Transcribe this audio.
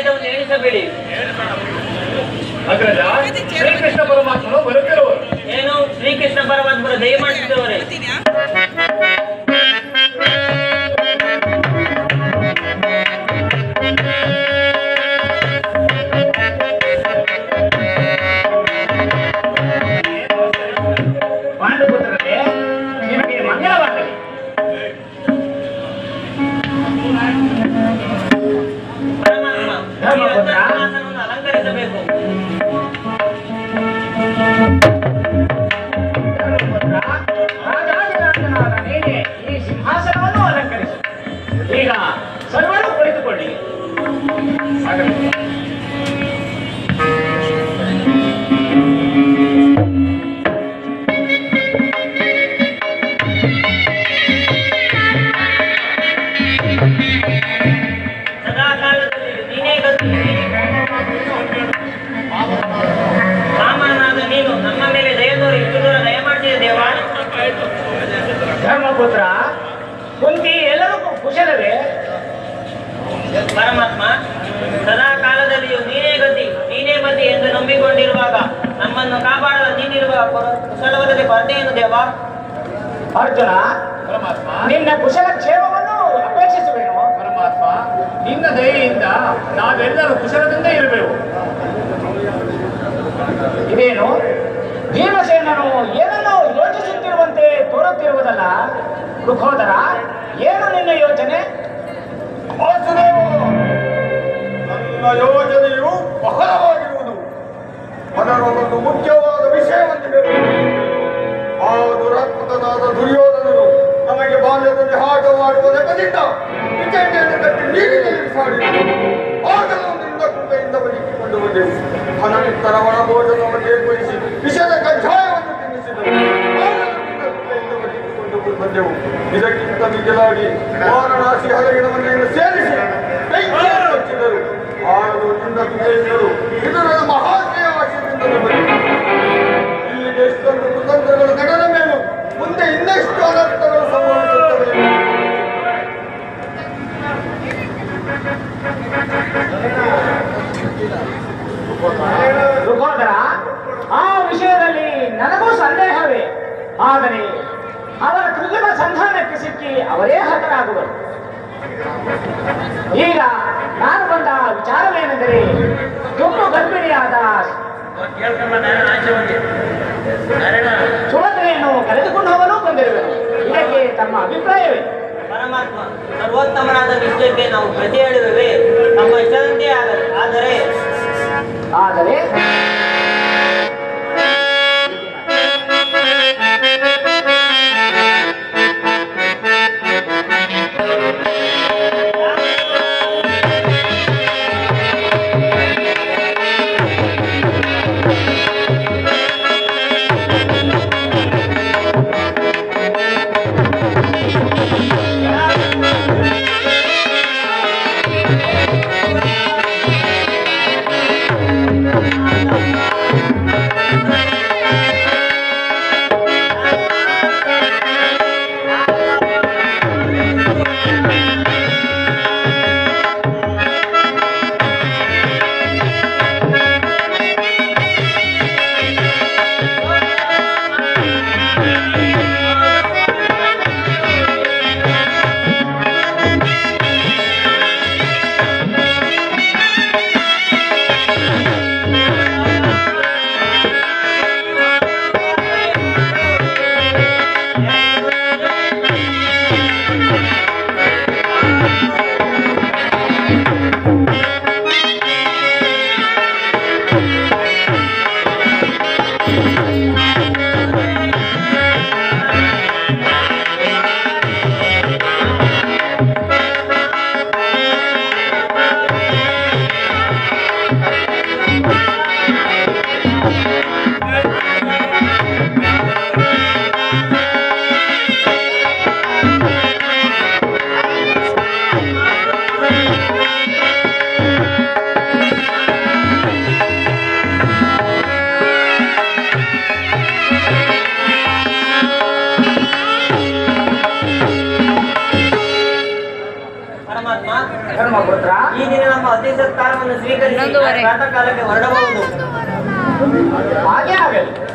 ಅವರಲ್ಲಿ ಭೇದವನ್ನು ಎಣಿಸಬೇಡಿ ಅಗ್ರಜ ಶ್ರೀಕೃಷ್ಣ ಪರಮಾತ್ಮನು ಬರುತ್ತಿರುವರು ಏನು ಶ್ರೀಕೃಷ್ಣ ಪರಮಾತ್ಮರ ದಯಮಾಡಿಸಿದವರೇ Nói. ನಮ್ಮನ್ನು ಕಾಪಾಡಲು ನೀನಿರುವ ಕುಶಲವಲ್ಲದೆ ಕೊರತೆಯನ್ನು ದೇವ. ಅರ್ಜುನ ಪರಮಾತ್ಮ. ನಿನ್ನ ಕುಶಲ ಕ್ಷೇಮವನ್ನು ಅಪೇಕ್ಷಿಸುವೇನು. ಪರಮಾತ್ಮ ನಿನ್ನ ದಯೆಯಿಂದ ನಾವೆಲ್ಲರೂ ಕುಶಲದಿಂದ ಇರಬೇಕು. ಇದೇನು? ಭೀಮಸೇನನು ಏನನ್ನು ಯೋಚಿಸುತ್ತಿರುವಂತೆ ತೋರುತ್ತಿರುವುದಲ್ಲ? ರುಖೋದರ ಏನು ನಿನ್ನ ಯೋಚನೆ? ನೆಪದಿಂದ ವಿಜಯನೆಯನ್ನು ಕಟ್ಟಿ ನೀರಿಗೆ ಸಾಡಿದನು ಆಗಲೂ ನಿಂದ ಕುಂಟೆಯಿಂದ ಬದುಕಿಕೊಂಡು ಬಂದೆವು ಅನಂತರ ಒಣಭೋಜನವನ್ನು ಏರ್ಪಡಿಸಿ ವಿಷದ ಕಜ್ಜಾಯವನ್ನು ತಿನ್ನಿಸಿದರು. ಬಂದೆವು. ಇದಕ್ಕಿಂತ ಮಿಗಿಲಾಗಿ ವಾರಣಾಸಿ ಹಲಗಿಡವನ್ನು ಸೇರಿಸಿ ಹಚ್ಚಿದರು. ನಿಂದ ಕುಂಟೆಯಿಂದರು ಇದು ನನ್ನ ಮಹಾಶಯ ಬಂದಿದೆ ಇಲ್ಲಿಗೆ ಎಷ್ಟೊಂದು ಕುತಂತ್ರಗಳು ಆದರೆ ಅವರ ಕೃತಕ ಸಂಧಾನಕ್ಕೆ ಸಿಕ್ಕಿ ಅವರೇ ಹತರಾಗುವರು. ಈಗ ನಾನು ಬಂದ ವಿಚಾರವೇನೆಂದರೆ ತುಂಬ ಗರ್ಭಿಣಿಯಾದ ಸುಭದ್ರೆಯನ್ನು ಕರೆದುಕೊಂಡು ಹೋಗಲು ಬಂದಿರುವೆನು. ಇದಕ್ಕೆ ತಮ್ಮ ಅಭಿಪ್ರಾಯವೇ ಪರಮಾತ್ಮ ಸರ್ವೋತ್ತಮನಾದ ವಿಷಯಕ್ಕೆ ನಾವು ಪ್ರತಿ ಹೇಳುವೆ ನಮ್ಮ ಧರ್ಮಪುತ್ರ ಈ ದಿನ ನಮ್ಮ ಅತಿ ಸ್ಥಾನವನ್ನು ಸ್ವೀಕರಿಸಿ. ಪ್ರಾತಃ ಕಾಲಕ್ಕೆ ಹೊರಡಬಹುದು. ಹಾಗೆ ಆಗಲಿ.